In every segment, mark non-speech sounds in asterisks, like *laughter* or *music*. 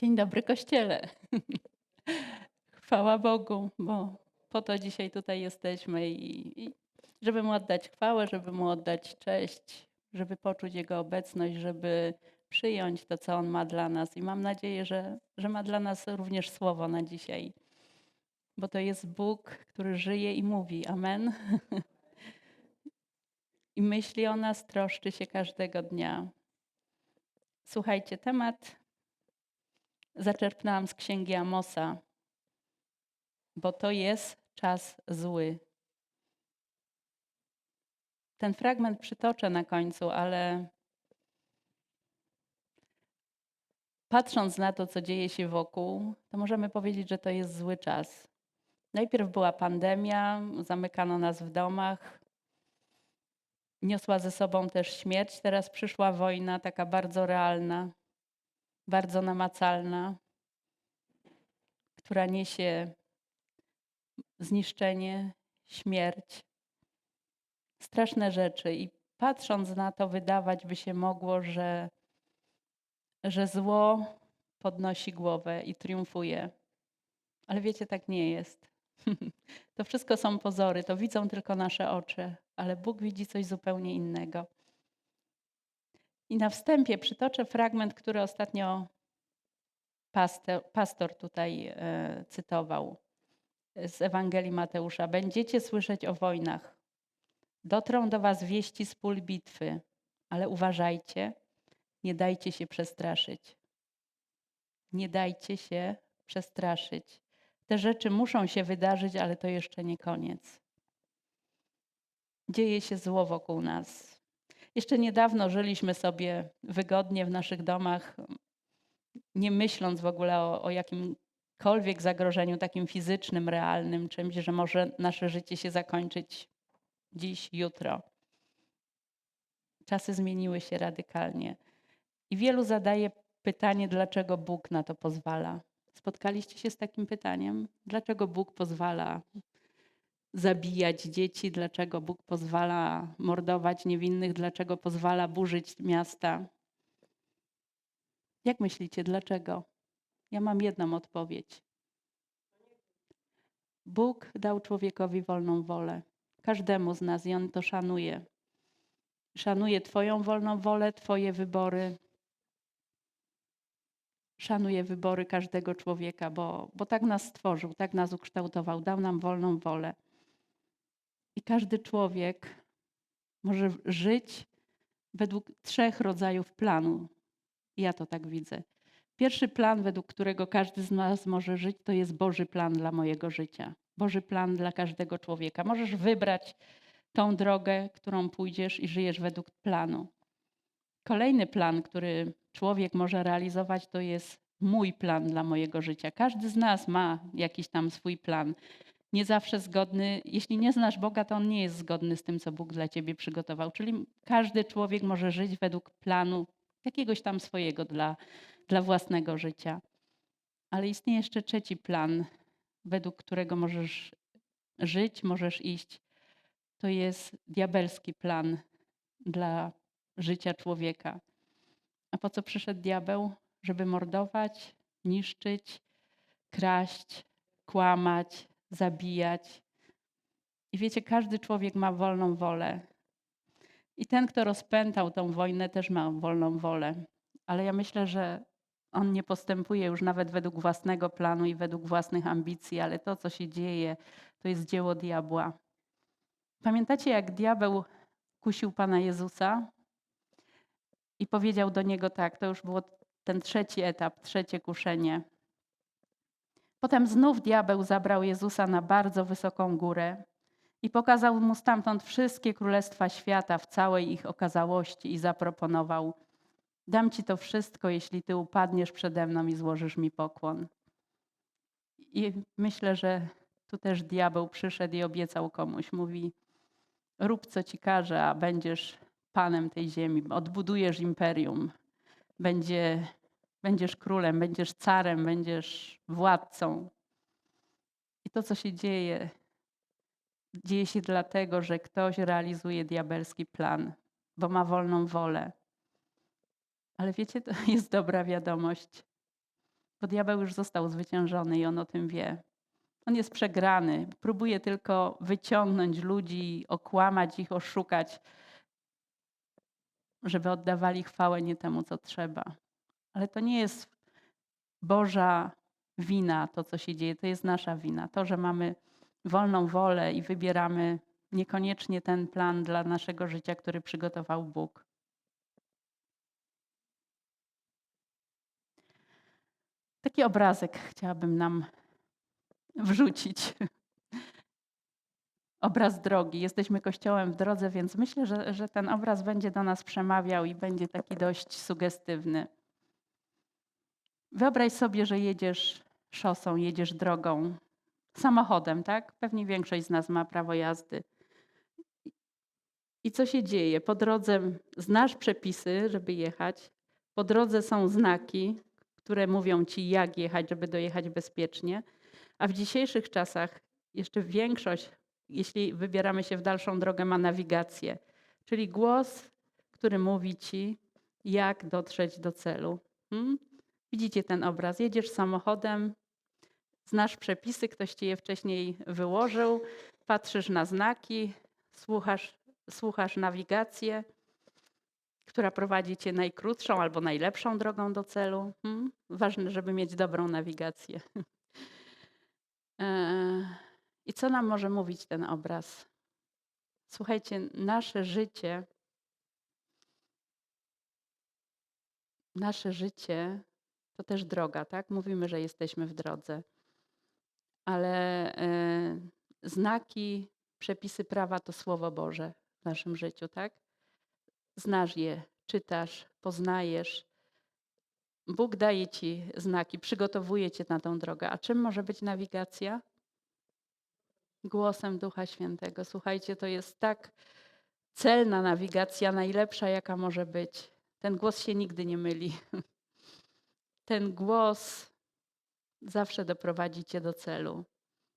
Dzień dobry Kościele. *laughs* Chwała Bogu, bo po to dzisiaj tutaj jesteśmy i, i żeby Mu oddać chwałę, żeby Mu oddać cześć, żeby poczuć Jego obecność, żeby przyjąć to, co On ma dla nas. I mam nadzieję, że, że ma dla nas również słowo na dzisiaj, bo to jest Bóg, który żyje i mówi. Amen. *laughs* I myśli o nas, troszczy się każdego dnia. Słuchajcie, temat zaczerpnęłam z księgi Amosa, bo to jest czas zły. Ten fragment przytoczę na końcu, ale patrząc na to, co dzieje się wokół, to możemy powiedzieć, że to jest zły czas. Najpierw była pandemia, zamykano nas w domach, niosła ze sobą też śmierć, teraz przyszła wojna, taka bardzo realna, bardzo namacalna, która niesie zniszczenie, śmierć, straszne rzeczy. I patrząc na to, wydawać by się mogło, że, że zło podnosi głowę i triumfuje. Ale wiecie, tak nie jest. *laughs* To wszystko są pozory, to widzą tylko nasze oczy, ale Bóg widzi coś zupełnie innego. I na wstępie przytoczę fragment, który ostatnio pastor, tutaj e, cytował z Ewangelii Mateusza. Będziecie słyszeć o wojnach. Dotrą do was wieści z pól bitwy, ale uważajcie, nie dajcie się przestraszyć. Nie dajcie się przestraszyć. Te rzeczy muszą się wydarzyć, ale to jeszcze nie koniec. Dzieje się zło wokół nas. Jeszcze niedawno żyliśmy sobie wygodnie w naszych domach, nie myśląc w ogóle o, o jakimkolwiek zagrożeniu takim fizycznym, realnym, czymś, że może nasze życie się zakończyć dziś, jutro. Czasy zmieniły się radykalnie. I wielu zadaje pytanie, dlaczego Bóg na to pozwala. Spotkaliście się z takim pytaniem? Dlaczego Bóg pozwala zabijać dzieci? Dlaczego Bóg pozwala mordować niewinnych? Dlaczego pozwala burzyć miasta? Jak myślicie, dlaczego? Ja mam jedną odpowiedź. Bóg dał człowiekowi wolną wolę. Każdemu z nas i on to szanuje. Szanuje Twoją wolną wolę, Twoje wybory. Szanuje wybory każdego człowieka, bo, bo tak nas stworzył, tak nas ukształtował, dał nam wolną wolę. Każdy człowiek może żyć według trzech rodzajów planu ja to tak widzę. Pierwszy plan, według którego każdy z nas może żyć, to jest Boży plan dla mojego życia. Boży plan dla każdego człowieka. Możesz wybrać tą drogę, którą pójdziesz i żyjesz według planu. Kolejny plan, który człowiek może realizować, to jest mój plan dla mojego życia. Każdy z nas ma jakiś tam swój plan. Nie zawsze zgodny, jeśli nie znasz Boga, to on nie jest zgodny z tym, co Bóg dla ciebie przygotował. Czyli każdy człowiek może żyć według planu jakiegoś tam swojego dla, dla własnego życia. Ale istnieje jeszcze trzeci plan, według którego możesz żyć, możesz iść. To jest diabelski plan dla życia człowieka. A po co przyszedł diabeł? Żeby mordować, niszczyć, kraść, kłamać, zabijać. I wiecie, każdy człowiek ma wolną wolę. I ten, kto rozpętał tą wojnę, też ma wolną wolę. Ale ja myślę, że on nie postępuje już nawet według własnego planu i według własnych ambicji, ale to, co się dzieje, to jest dzieło diabła. Pamiętacie, jak diabeł kusił Pana Jezusa i powiedział do niego tak, to już było ten trzeci etap, trzecie kuszenie. Potem znów diabeł zabrał Jezusa na bardzo wysoką górę i pokazał mu stamtąd wszystkie królestwa świata w całej ich okazałości i zaproponował: Dam ci to wszystko, jeśli ty upadniesz przede mną i złożysz mi pokłon. I myślę, że tu też diabeł przyszedł i obiecał komuś: Mówi, rób co ci każe, a będziesz panem tej ziemi, odbudujesz imperium, będzie, będziesz królem, będziesz carem, będziesz władcą. I to, co się dzieje, dzieje się dlatego, że ktoś realizuje diabelski plan, bo ma wolną wolę. Ale wiecie, to *laughs* jest dobra wiadomość. Bo diabeł już został zwyciężony i on o tym wie. On jest przegrany. Próbuje tylko wyciągnąć ludzi, okłamać ich, oszukać, żeby oddawali chwałę nie temu, co trzeba. Ale to nie jest Boża wina, to co się dzieje, to jest nasza wina. To, że mamy wolną wolę i wybieramy niekoniecznie ten plan dla naszego życia, który przygotował Bóg. Taki obrazek chciałabym nam wrzucić. *laughs* Obraz drogi. Jesteśmy kościołem w drodze, więc myślę, że, że ten obraz będzie do nas przemawiał i będzie taki dość sugestywny. Wyobraź sobie, że jedziesz szosą, jedziesz drogą, samochodem, tak? Pewnie większość z nas ma prawo jazdy. I co się dzieje? Po drodze znasz przepisy, żeby jechać. Po drodze są znaki, które mówią ci, jak jechać, żeby dojechać bezpiecznie. A w dzisiejszych czasach jeszcze większość, jeśli wybieramy się w dalszą drogę, ma nawigację, czyli głos, który mówi ci, jak dotrzeć do celu. Hmm? Widzicie ten obraz? Jedziesz samochodem, znasz przepisy, ktoś ci je wcześniej wyłożył, patrzysz na znaki, słuchasz, słuchasz nawigację, która prowadzi cię najkrótszą albo najlepszą drogą do celu. Hmm? Ważne, żeby mieć dobrą nawigację. *laughs* E, I co nam może mówić ten obraz? Słuchajcie, nasze życie, nasze życie to też droga, tak? Mówimy, że jesteśmy w drodze, ale e, znaki, przepisy prawa to Słowo Boże w naszym życiu, tak? Znasz je, czytasz, poznajesz. Bóg daje ci znaki, przygotowuje cię na tą drogę. A czym może być nawigacja? Głosem Ducha Świętego. Słuchajcie, to jest tak celna nawigacja, najlepsza, jaka może być. Ten głos się nigdy nie myli. *laughs* Ten głos zawsze doprowadzi cię do celu.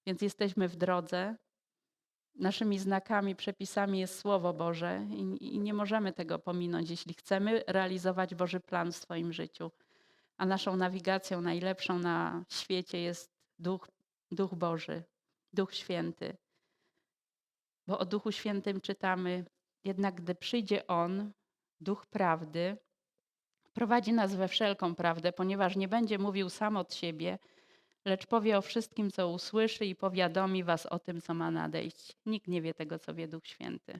Więc jesteśmy w drodze. Naszymi znakami, przepisami jest Słowo Boże i, i nie możemy tego pominąć, jeśli chcemy realizować Boży plan w swoim życiu. A naszą nawigacją najlepszą na świecie jest Duch, Duch Boży, Duch Święty. Bo o Duchu Świętym czytamy, jednak gdy przyjdzie On, Duch Prawdy, prowadzi nas we wszelką prawdę, ponieważ nie będzie mówił sam od siebie, lecz powie o wszystkim, co usłyszy i powiadomi was o tym, co ma nadejść. Nikt nie wie tego, co wie Duch Święty.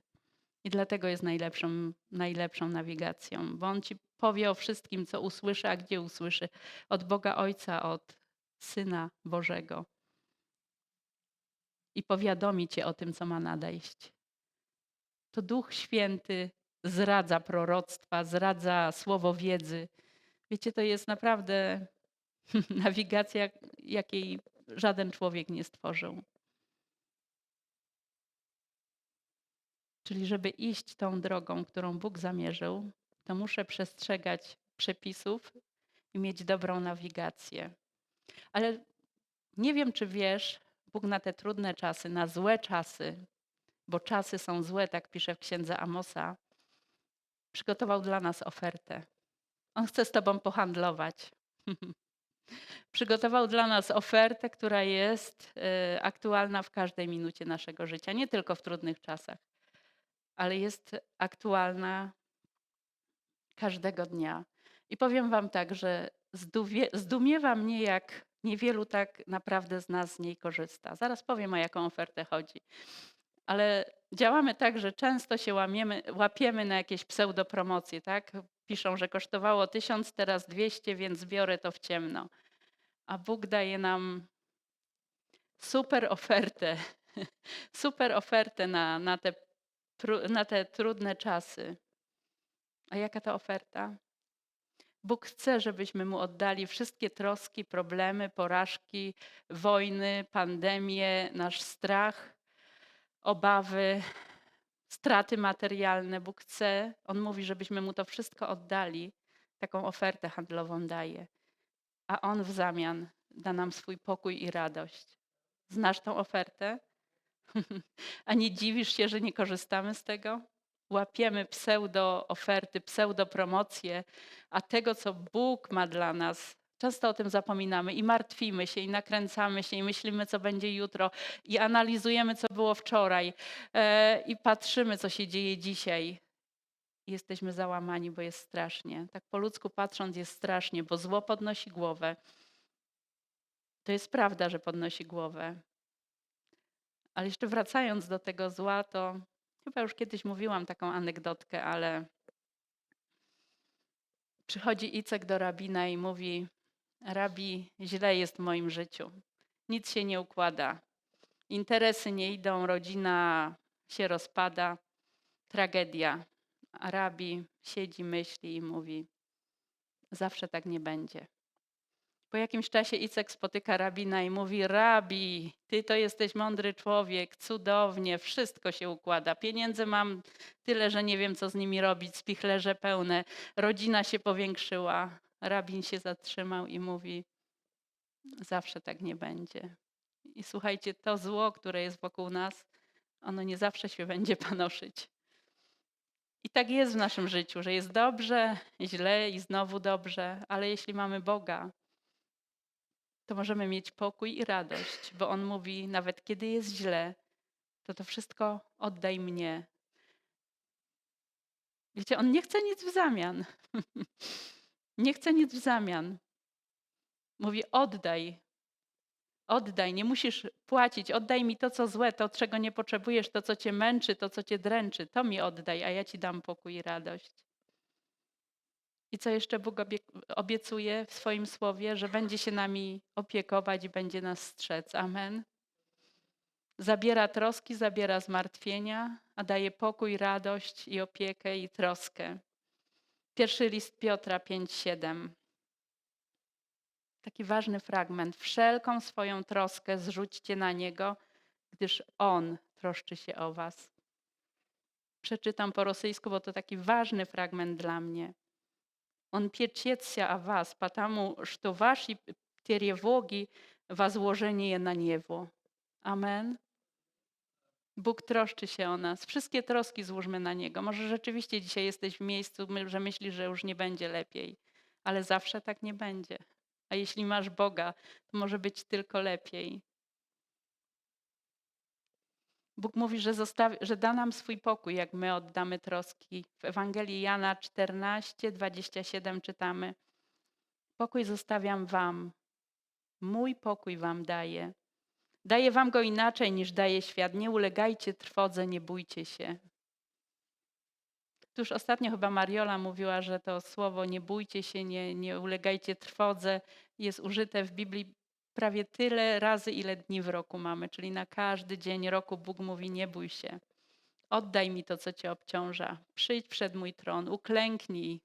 I dlatego jest najlepszą, najlepszą nawigacją, bo On ci powie o wszystkim, co usłyszy, a gdzie usłyszy. Od Boga Ojca, od Syna Bożego. I powiadomi cię o tym, co ma nadejść. To Duch Święty zradza proroctwa, zradza słowo wiedzy. Wiecie, to jest naprawdę *laughs* nawigacja, jakiej żaden człowiek nie stworzył. Czyli, żeby iść tą drogą, którą Bóg zamierzył, to muszę przestrzegać przepisów i mieć dobrą nawigację. Ale nie wiem, czy wiesz, Bóg na te trudne czasy, na złe czasy, bo czasy są złe, tak pisze w księdze Amosa, przygotował dla nas ofertę. On chce z Tobą pohandlować. *laughs* przygotował dla nas ofertę, która jest y, aktualna w każdej minucie naszego życia, nie tylko w trudnych czasach, ale jest aktualna każdego dnia. I powiem Wam tak, że zdumiewa mnie, jak niewielu tak naprawdę z nas z niej korzysta. Zaraz powiem, o jaką ofertę chodzi. Ale działamy tak, że często się łamiemy, łapiemy na jakieś pseudopromocje, tak? Piszą, że kosztowało tysiąc, teraz dwieście, więc biorę to w ciemno. A Bóg daje nam super ofertę, *laughs* super ofertę na, na, te, na te trudne czasy. A jaka to oferta? Bóg chce, żebyśmy Mu oddali wszystkie troski, problemy, porażki, wojny, pandemie, nasz strach, obawy, straty materialne. Bóg chce, On mówi, żebyśmy Mu to wszystko oddali. Taką ofertę handlową daje. A On w zamian da nam swój pokój i radość. Znasz tą ofertę? *laughs* A nie dziwisz się, że nie korzystamy z tego? łapiemy pseudo oferty, pseudo promocje, a tego, co Bóg ma dla nas, Często o tym zapominamy i martwimy się, i nakręcamy się, i myślimy, co będzie jutro, i analizujemy, co było wczoraj, e, i patrzymy, co się dzieje dzisiaj. Jesteśmy załamani, bo jest strasznie. Tak po ludzku patrząc, jest strasznie, bo zło podnosi głowę. To jest prawda, że podnosi głowę. Ale jeszcze wracając do tego zła, to chyba już kiedyś mówiłam taką anegdotkę, ale przychodzi Icek do rabina i mówi: Rabi, źle jest w moim życiu. Nic się nie układa. Interesy nie idą, rodzina się rozpada, tragedia. A rabi siedzi, myśli i mówi: Zawsze tak nie będzie. Po jakimś czasie Icek spotyka rabina i mówi: Rabi, ty to jesteś mądry człowiek, cudownie, wszystko się układa. Pieniędzy mam tyle, że nie wiem, co z nimi robić, spichlerze pełne, rodzina się powiększyła. Rabin się zatrzymał i mówi: Zawsze tak nie będzie. I słuchajcie, to zło, które jest wokół nas, ono nie zawsze się *laughs* będzie panoszyć. I tak jest w naszym życiu, że jest dobrze, źle i znowu dobrze, ale jeśli mamy Boga, to możemy mieć pokój i radość, bo On mówi, nawet kiedy jest źle, to to wszystko oddaj mnie. Wiecie, On nie chce nic w zamian. *laughs* nie chce nic w zamian. Mówi, oddaj. Oddaj, nie musisz płacić. Oddaj mi to, co złe, to, czego nie potrzebujesz, to, co cię męczy, to, co cię dręczy. To mi oddaj, a ja ci dam pokój i radość. I co jeszcze Bóg obiecuje w swoim słowie, że będzie się nami opiekować i będzie nas strzec. Amen. Zabiera troski, zabiera zmartwienia, a daje pokój, radość i opiekę i troskę. Pierwszy list Piotra 5:7. Taki ważny fragment. Wszelką swoją troskę zrzućcie na niego, gdyż on troszczy się o was. Przeczytam po rosyjsku, bo to taki ważny fragment dla mnie. Он печется о вас, потому что ваши тревоги возложение на Него. Amen. Bóg troszczy się o nas. Wszystkie troski złóżmy na Niego. Może rzeczywiście dzisiaj jesteś w miejscu, że myślisz, że już nie będzie lepiej, ale zawsze tak nie będzie. A jeśli masz Boga, to może być tylko lepiej. Bóg mówi, że, zostawi, że da nam swój pokój, jak my oddamy troski. W Ewangelii Jana 14, 27 czytamy: Pokój zostawiam wam, mój pokój wam daję. Daję wam go inaczej niż daje świat. Nie ulegajcie trwodze, nie bójcie się. Tuż ostatnio chyba Mariola mówiła, że to słowo nie bójcie się, nie, nie ulegajcie trwodze jest użyte w Biblii prawie tyle razy, ile dni w roku mamy, czyli na każdy dzień roku Bóg mówi: Nie bój się, oddaj mi to, co cię obciąża, przyjdź przed mój tron, uklęknij,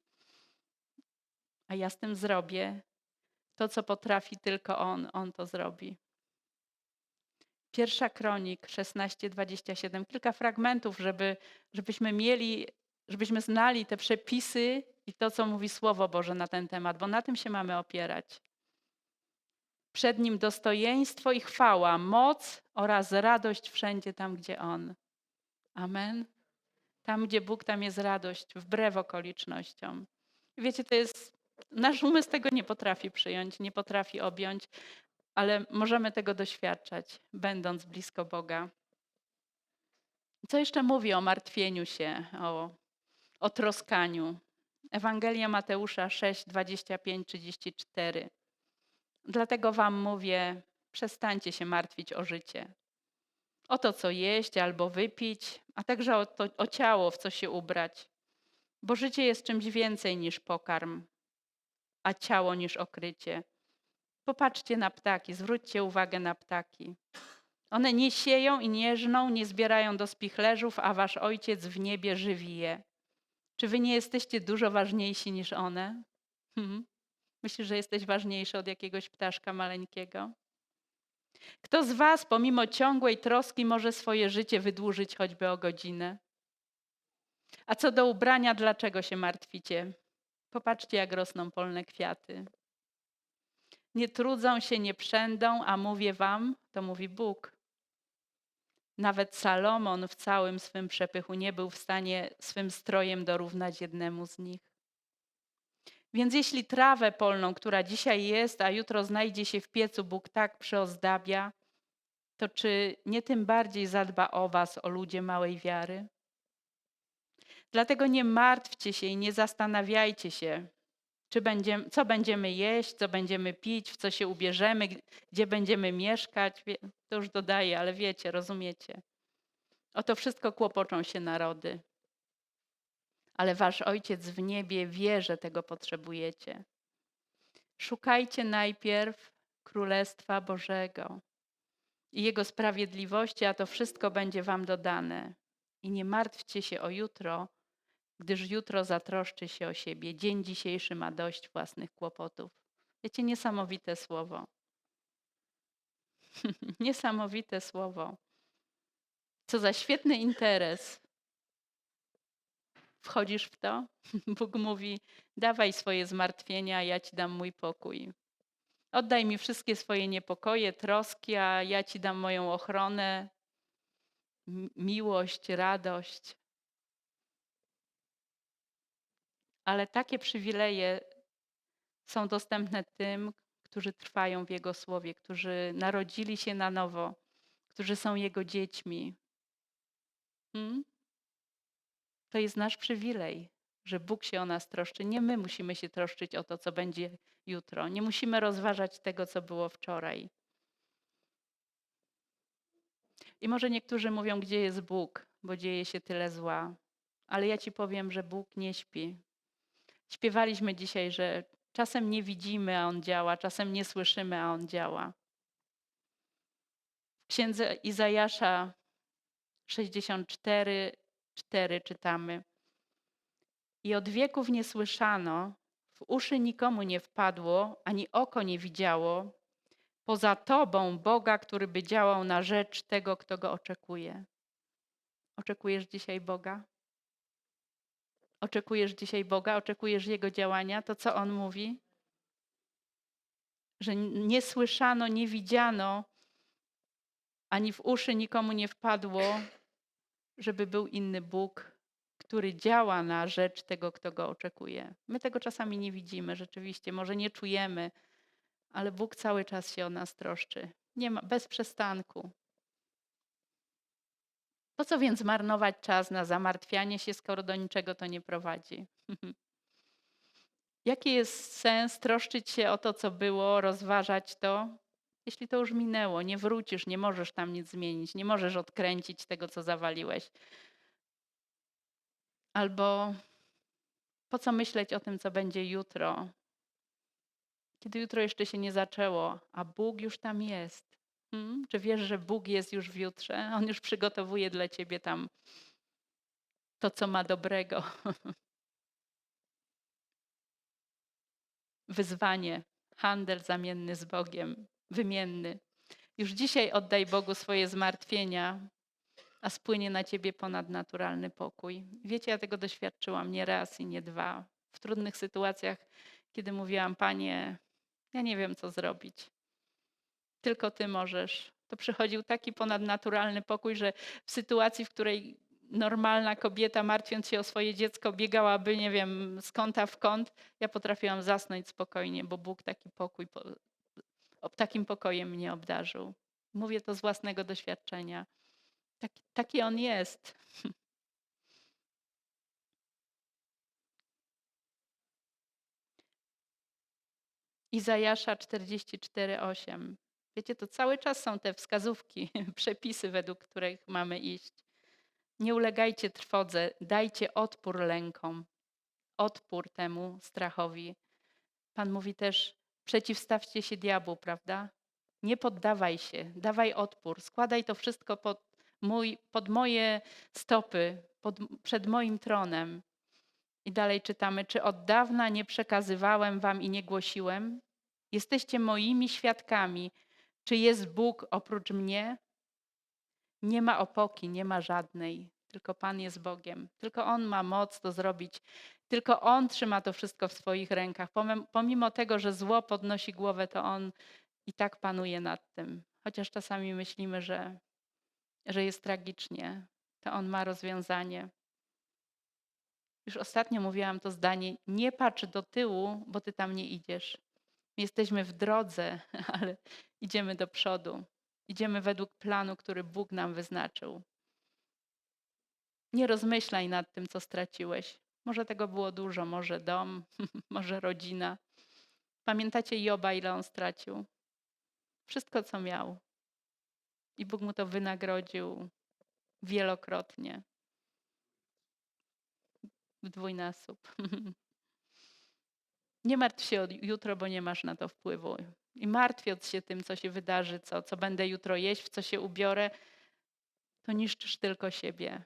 a ja z tym zrobię to, co potrafi tylko On, On to zrobi. Pierwsza kronik 16:27, kilka fragmentów, żeby, żebyśmy mieli, żebyśmy znali te przepisy i to, co mówi Słowo Boże na ten temat, bo na tym się mamy opierać. Przed Nim dostojeństwo i chwała, moc oraz radość wszędzie tam, gdzie On. Amen. Tam, gdzie Bóg, tam jest radość, wbrew okolicznościom. Wiecie, to jest, nasz umysł tego nie potrafi przyjąć, nie potrafi objąć, ale możemy tego doświadczać, będąc blisko Boga. Co jeszcze mówi o martwieniu się, o, o troskaniu? Ewangelia Mateusza 6, 25, 34. Dlatego wam mówię, przestańcie się martwić o życie. O to, co jeść albo wypić, a także o, to, o ciało, w co się ubrać. Bo życie jest czymś więcej niż pokarm, a ciało niż okrycie. Popatrzcie na ptaki, zwróćcie uwagę na ptaki. One nie sieją i nie żną, nie zbierają do spichlerzów, a wasz ojciec w niebie żywi je. Czy wy nie jesteście dużo ważniejsi niż one? Hmm. Myślisz, że jesteś ważniejszy od jakiegoś ptaszka maleńkiego? Kto z Was, pomimo ciągłej troski, może swoje życie wydłużyć choćby o godzinę? A co do ubrania, dlaczego się martwicie? Popatrzcie, jak rosną polne kwiaty. Nie trudzą się, nie przędą, a mówię Wam, to mówi Bóg. Nawet Salomon w całym swym przepychu nie był w stanie swym strojem dorównać jednemu z nich. Więc jeśli trawę polną, która dzisiaj jest, a jutro znajdzie się w piecu, Bóg tak przyozdabia, to czy nie tym bardziej zadba o Was, o ludzie małej wiary? Dlatego nie martwcie się i nie zastanawiajcie się, czy będziemy, co będziemy jeść, co będziemy pić, w co się ubierzemy, gdzie będziemy mieszkać. To już dodaję, ale wiecie, rozumiecie. O to wszystko kłopoczą się narody. Ale wasz Ojciec w niebie wie, że tego potrzebujecie. Szukajcie najpierw Królestwa Bożego i Jego sprawiedliwości, a to wszystko będzie wam dodane. I nie martwcie się o jutro, gdyż jutro zatroszczy się o siebie. Dzień dzisiejszy ma dość własnych kłopotów. Wiecie, niesamowite słowo. *laughs* niesamowite słowo. Co za świetny interes. Wchodzisz w to? *laughs* Bóg mówi: Dawaj swoje zmartwienia, ja ci dam mój pokój. Oddaj mi wszystkie swoje niepokoje, troski, a ja ci dam moją ochronę, miłość, radość. Ale takie przywileje są dostępne tym, którzy trwają w Jego słowie, którzy narodzili się na nowo, którzy są Jego dziećmi. Hmm? To jest nasz przywilej, że Bóg się o nas troszczy. Nie my musimy się troszczyć o to, co będzie jutro. Nie musimy rozważać tego, co było wczoraj. I może niektórzy mówią, gdzie jest Bóg, bo dzieje się tyle zła. Ale ja ci powiem, że Bóg nie śpi. Śpiewaliśmy dzisiaj, że czasem nie widzimy, a On działa, czasem nie słyszymy, a On działa. W księdze Izajasza 64, 4 czytamy. I od wieków nie słyszano, w uszy nikomu nie wpadło, ani oko nie widziało, poza Tobą, Boga, który by działał na rzecz tego, kto go oczekuje. Oczekujesz dzisiaj Boga? Oczekujesz dzisiaj Boga? Oczekujesz Jego działania? To co On mówi? Że nie słyszano, nie widziano, ani w uszy nikomu nie wpadło, żeby był inny Bóg, który działa na rzecz tego, kto go oczekuje. My tego czasami nie widzimy, rzeczywiście, może nie czujemy, ale Bóg cały czas się o nas troszczy. Nie ma, bez przestanku. Po co więc marnować czas na zamartwianie się, skoro do niczego to nie prowadzi? *laughs* Jaki jest sens troszczyć się o to, co było, rozważać to, jeśli to już minęło? Nie wrócisz, nie możesz tam nic zmienić, nie możesz odkręcić tego, co zawaliłeś. Albo po co myśleć o tym, co będzie jutro, kiedy jutro jeszcze się nie zaczęło, a Bóg już tam jest. Hmm? Czy wiesz, że Bóg jest już w jutrze? On już przygotowuje dla ciebie tam to, co ma dobrego. *laughs* Wyzwanie, handel zamienny z Bogiem, wymienny. Już dzisiaj oddaj Bogu swoje zmartwienia, a spłynie na ciebie ponadnaturalny pokój. Wiecie, ja tego doświadczyłam nie raz i nie dwa. W trudnych sytuacjach, kiedy mówiłam, Panie, ja nie wiem, co zrobić. Tylko Ty możesz. To przychodził taki ponadnaturalny pokój, że w sytuacji, w której normalna kobieta, martwiąc się o swoje dziecko, biegałaby, nie wiem, z kąta w kąt, ja potrafiłam zasnąć spokojnie, bo Bóg taki pokój, takim pokojem mnie obdarzył. Mówię to z własnego doświadczenia. Taki, taki on jest. *laughs* Izajasza 44:8. Wiecie, to cały czas są te wskazówki, *laughs* przepisy, według których mamy iść. Nie ulegajcie trwodze, dajcie odpór lękom, odpór temu strachowi. Pan mówi też: przeciwstawcie się diabłu, prawda? Nie poddawaj się, dawaj odpór, składaj to wszystko pod, mój, pod moje stopy, pod, przed moim tronem. I dalej czytamy: Czy od dawna nie przekazywałem wam i nie głosiłem? Jesteście moimi świadkami. Czy jest Bóg oprócz mnie? Nie ma opoki, nie ma żadnej, tylko Pan jest Bogiem. Tylko On ma moc to zrobić. Tylko On trzyma to wszystko w swoich rękach. Pomimo tego, że zło podnosi głowę, to On i tak panuje nad tym. Chociaż czasami myślimy, że, że jest tragicznie, to On ma rozwiązanie. Już ostatnio mówiłam to zdanie: nie patrz do tyłu, bo ty tam nie idziesz. Jesteśmy w drodze, *laughs* ale idziemy do przodu. Idziemy według planu, który Bóg nam wyznaczył. Nie rozmyślaj nad tym, co straciłeś. Może tego było dużo, może dom, *laughs* może rodzina. Pamiętacie Joba, ile on stracił? Wszystko, co miał. I Bóg mu to wynagrodził wielokrotnie. W dwójnasób. *laughs* Nie martw się o jutro, bo nie masz na to wpływu. I martwiąc się tym, co się wydarzy, co, co będę jutro jeść, w co się ubiorę, to niszczysz tylko siebie.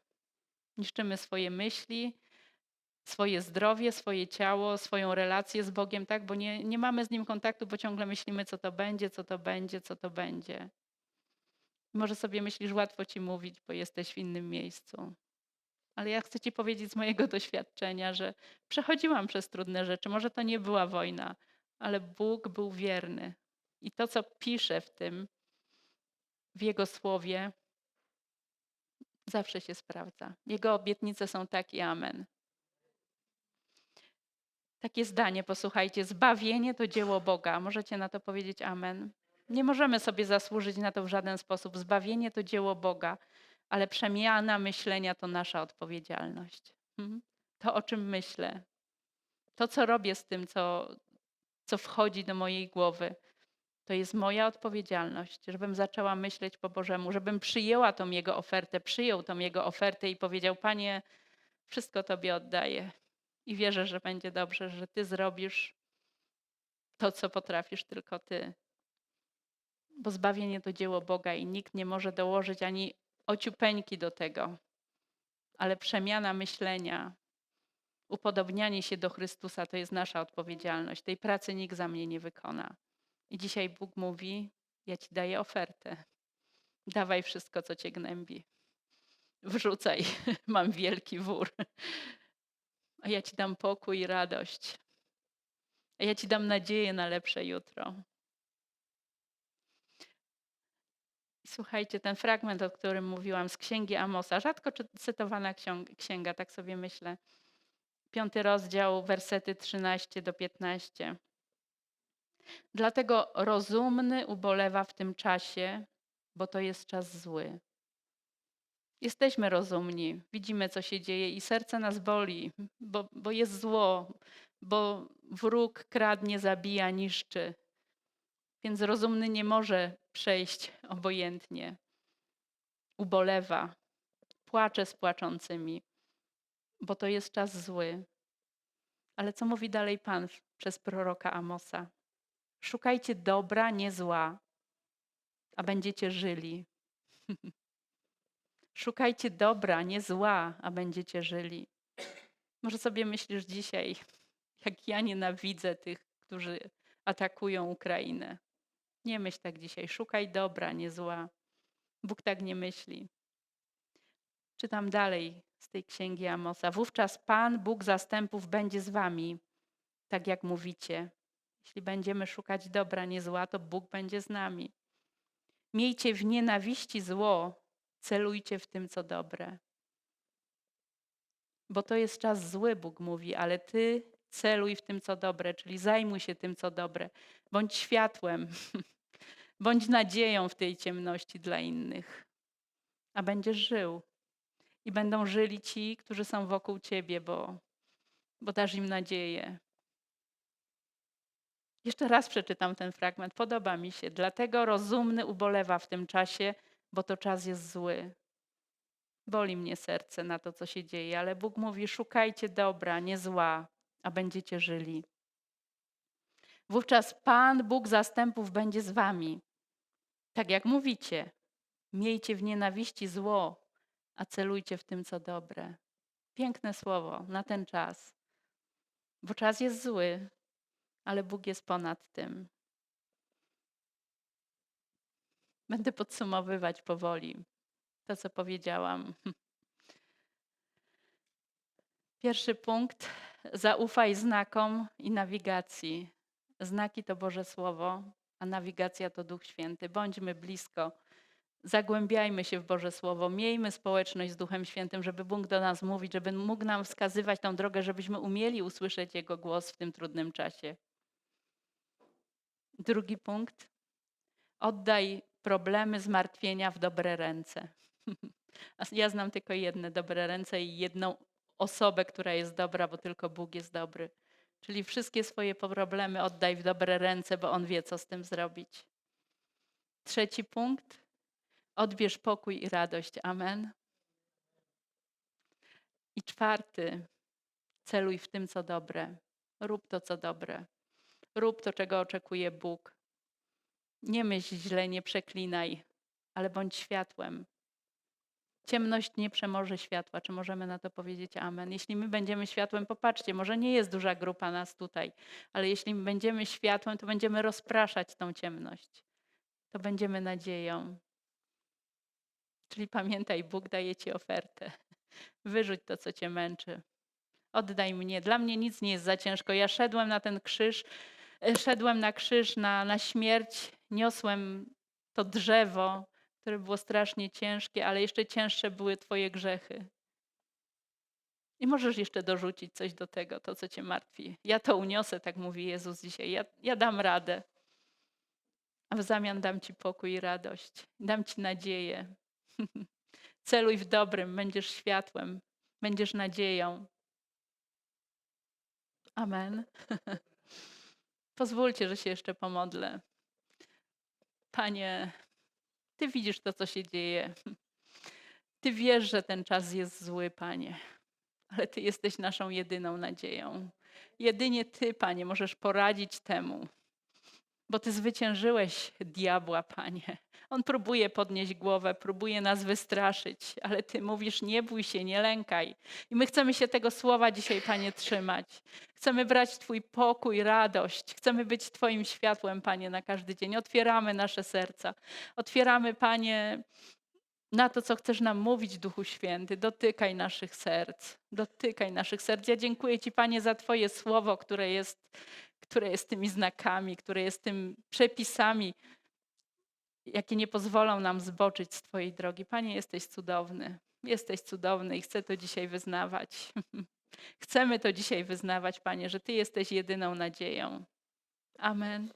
Niszczymy swoje myśli, swoje zdrowie, swoje ciało, swoją relację z Bogiem, tak? Bo nie, nie mamy z Nim kontaktu, bo ciągle myślimy, co to będzie, co to będzie, co to będzie. Może sobie myślisz, łatwo ci mówić, bo jesteś w innym miejscu. Ale ja chcę ci powiedzieć z mojego *laughs* doświadczenia, że przechodziłam przez trudne rzeczy. Może to nie była wojna, ale Bóg był wierny. I to, co pisze w tym, w Jego słowie, zawsze się sprawdza. Jego obietnice są tak i amen. Takie zdanie, posłuchajcie, zbawienie to dzieło Boga. Możecie na to powiedzieć amen. Nie możemy sobie zasłużyć na to w żaden sposób. Zbawienie to dzieło Boga, ale przemiana myślenia to nasza odpowiedzialność. Mhm. To, o czym myślę, to, co robię z tym, co, co wchodzi do mojej głowy, to jest moja odpowiedzialność, żebym zaczęła myśleć po Bożemu, żebym przyjęła tą Jego ofertę, przyjął tą Jego ofertę i powiedział: Panie, wszystko Tobie oddaję i wierzę, że będzie dobrze, że Ty zrobisz to, co potrafisz tylko Ty. Bo zbawienie to dzieło Boga i nikt nie może dołożyć ani ociupeńki do tego. Ale przemiana myślenia, upodobnianie się do Chrystusa to jest nasza odpowiedzialność. Tej pracy nikt za mnie nie wykona. I dzisiaj Bóg mówi: Ja ci daję ofertę. Dawaj wszystko, co cię gnębi. Wrzucaj, *laughs* mam wielki wór. A ja ci dam pokój i radość. A ja ci dam nadzieję na lepsze jutro. Słuchajcie, ten fragment, o którym mówiłam z księgi Amosa, rzadko cytowana księga, tak sobie myślę. Piąty rozdział, wersety 13 do 15. Dlatego rozumny ubolewa w tym czasie, bo to jest czas zły. Jesteśmy rozumni, widzimy, co się dzieje i serce nas boli, bo, bo jest zło, bo wróg kradnie, zabija, niszczy. Więc rozumny nie może przejść obojętnie. Ubolewa, płacze z płaczącymi, bo to jest czas zły. Ale co mówi dalej Pan przez proroka Amosa? Szukajcie dobra, nie zła, a będziecie żyli. *laughs* Szukajcie dobra, nie zła, a będziecie żyli. Może sobie myślisz dzisiaj, *laughs* jak ja nienawidzę tych, którzy atakują Ukrainę. Nie myśl tak dzisiaj. Szukaj dobra, nie zła. Bóg tak nie myśli. Czytam dalej z tej księgi Amosa. Wówczas Pan, Bóg zastępów, będzie z wami, tak jak mówicie. Jeśli będziemy szukać dobra, nie zła, to Bóg będzie z nami. Miejcie w nienawiści zło, celujcie w tym, co dobre. Bo to jest czas zły, Bóg mówi, ale ty celuj w tym, co dobre, czyli zajmuj się tym, co dobre. Bądź światłem, *laughs* bądź nadzieją w tej ciemności dla innych, a będziesz żył. I będą żyli ci, którzy są wokół ciebie, bo, bo dasz im nadzieję. Jeszcze raz przeczytam ten fragment, podoba mi się. Dlatego rozumny ubolewa w tym czasie, bo to czas jest zły. Boli mnie serce na to, co się dzieje, ale Bóg mówi: szukajcie dobra, nie zła, a będziecie żyli. Wówczas Pan, Bóg zastępów, będzie z wami. Tak jak mówicie, miejcie w nienawiści zło, a celujcie w tym, co dobre. Piękne słowo na ten czas. Bo czas jest zły, ale Bóg jest ponad tym. Będę podsumowywać powoli to, co powiedziałam. *laughs* Pierwszy punkt. Zaufaj znakom i nawigacji. Znaki to Boże Słowo, a nawigacja to Duch Święty. Bądźmy blisko Zagłębiajmy się w Boże Słowo, miejmy społeczność z Duchem Świętym, żeby Bóg do nas mówić, żeby mógł nam wskazywać tą drogę, żebyśmy umieli usłyszeć Jego głos w tym trudnym czasie. Drugi punkt. Oddaj problemy, zmartwienia w dobre ręce. *laughs* Ja znam tylko jedne dobre ręce i jedną osobę, która jest dobra, bo tylko Bóg jest dobry. Czyli wszystkie swoje problemy oddaj w dobre ręce, bo On wie, co z tym zrobić. Trzeci punkt. Odbierz pokój i radość. Amen. I czwarty. Celuj w tym, co dobre. Rób to, co dobre. Rób to, czego oczekuje Bóg. Nie myśl źle, nie przeklinaj, ale bądź światłem. Ciemność nie przemoże światła. Czy możemy na to powiedzieć amen? Jeśli my będziemy światłem, popatrzcie, może nie jest duża grupa nas tutaj, ale jeśli my będziemy światłem, to będziemy rozpraszać tą ciemność. To będziemy nadzieją. Czyli pamiętaj, Bóg daje ci ofertę. Wyrzuć to, co cię męczy. Oddaj mnie. Dla mnie nic nie jest za ciężko. Ja szedłem na ten krzyż, e, szedłem na krzyż, na, na śmierć, niosłem to drzewo, które było strasznie ciężkie, ale jeszcze cięższe były Twoje grzechy. I możesz jeszcze dorzucić coś do tego, to co Cię martwi. Ja to uniosę, tak mówi Jezus dzisiaj. Ja, ja dam radę. A w zamian dam Ci pokój i radość. Dam Ci nadzieję. *laughs* Celuj w dobrym, będziesz światłem, będziesz nadzieją. Amen. *laughs* Pozwólcie, że się jeszcze pomodlę. Panie, Ty widzisz to, co się dzieje. Ty wiesz, że ten czas jest zły, Panie, ale Ty jesteś naszą jedyną nadzieją. Jedynie Ty, Panie, możesz poradzić temu, bo Ty zwyciężyłeś diabła, Panie. On próbuje podnieść głowę, próbuje nas wystraszyć, ale Ty mówisz: nie bój się, nie lękaj. I my chcemy się tego słowa dzisiaj, Panie, trzymać. Chcemy brać Twój pokój, radość. Chcemy być Twoim światłem, Panie, na każdy dzień. Otwieramy nasze serca. Otwieramy, Panie, na to, co chcesz nam mówić, Duchu Święty. Dotykaj naszych serc. Dotykaj naszych serc. Ja dziękuję Ci, Panie, za Twoje słowo, które jest, które jest tymi znakami, które jest tym przepisami, jakie nie pozwolą nam zboczyć z Twojej drogi. Panie, jesteś cudowny. Jesteś cudowny i chcę to dzisiaj wyznawać. *laughs* Chcemy to dzisiaj wyznawać, Panie, że Ty jesteś jedyną nadzieją. Amen.